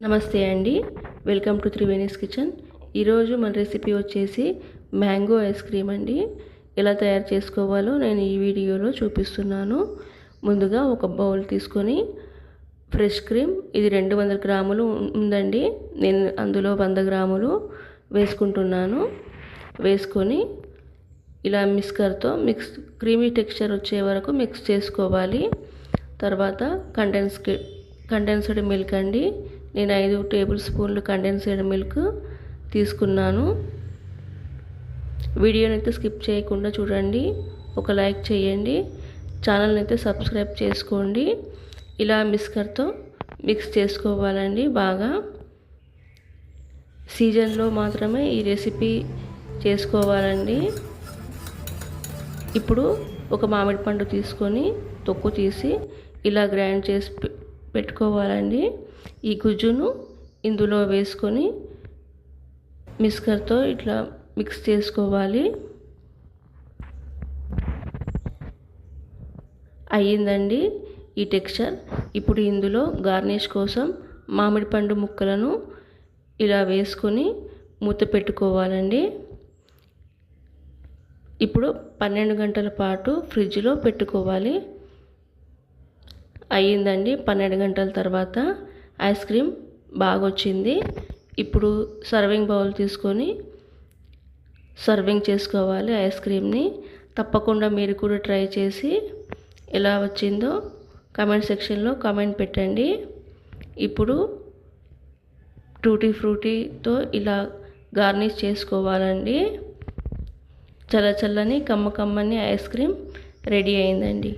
నమస్తే అండి. Welcome to Triveni's kitchen ఈరోజు మన రెసిపీ వచ్చేసి మ్యాంగో ఐస్ క్రీమ్ అండి. ఎలా తయారు చేసుకోవాలో నేను ఈ వీడియోలో చూపిస్తున్నాను. ముందుగా ఒక బౌల్ తీసుకొని ఫ్రెష్ క్రీమ్ ఇది రెండు వందల గ్రాములు ఉందండి. నేను అందులో వంద గ్రాములు వేసుకుంటున్నాను. వేసుకొని ఇలా మిక్సర్తో మిక్స్ క్రీమీ టెక్స్చర్ వచ్చే వరకు మిక్స్ చేసుకోవాలి. తర్వాత కండెన్స్ కండెన్స్డ్ మిల్క్ అండి. నేను ఐదు టేబుల్ స్పూన్లు కండెన్స్డ్ మిల్క్ తీసుకున్నాను. వీడియోని అయితే స్కిప్ చేయకుండా చూడండి. ఒక లైక్ చేయండి. ఛానల్ని అయితే సబ్స్క్రైబ్ చేసుకోండి. ఇలా మిస్కర్తో మిక్స్ చేసుకోవాలండి బాగా. సీజన్లో మాత్రమే ఈ రెసిపీ చేసుకోవాలండి. ఇప్పుడు ఒక మామిడి పండు తీసుకొని తొక్కు తీసి ఇలా గ్రైండ్ చేసి పెట్టుకోవాలండి. ఈ గుజ్జును ఇందులో వేసుకొని మిస్కర్తో ఇట్లా మిక్స్ చేసుకోవాలి. అయ్యిందండి ఈ టెక్స్చర్. ఇప్పుడు ఇందులో గార్నిష్ కోసం మామిడి పండు ముక్కలను ఇలా వేసుకొని మూత పెట్టుకోవాలండి. ఇప్పుడు పన్నెండు గంటల పాటు ఫ్రిడ్జ్లో పెట్టుకోవాలి. అయ్యిందండి. పన్నెండు గంటల తర్వాత ఐస్ క్రీమ్ బాగా వచ్చింది ఇప్పుడు సర్వింగ్ బౌల్ తీసుకొని సర్వింగ్ చేసుకోవాలి ఐస్ క్రీమ్ని. తప్పకుండా మీరు కూడా ట్రై చేసి ఎలా వచ్చిందో కామెంట్ సెక్షన్లో కామెంట్ పెట్టండి. ఇప్పుడు టూటీ ఫ్రూటీతో ఇలా గార్నిష్ చేసుకోవాలండి. చల్ల చల్లని కమ్మ కమ్మని ఐస్ క్రీమ్ రెడీ అయిందండి.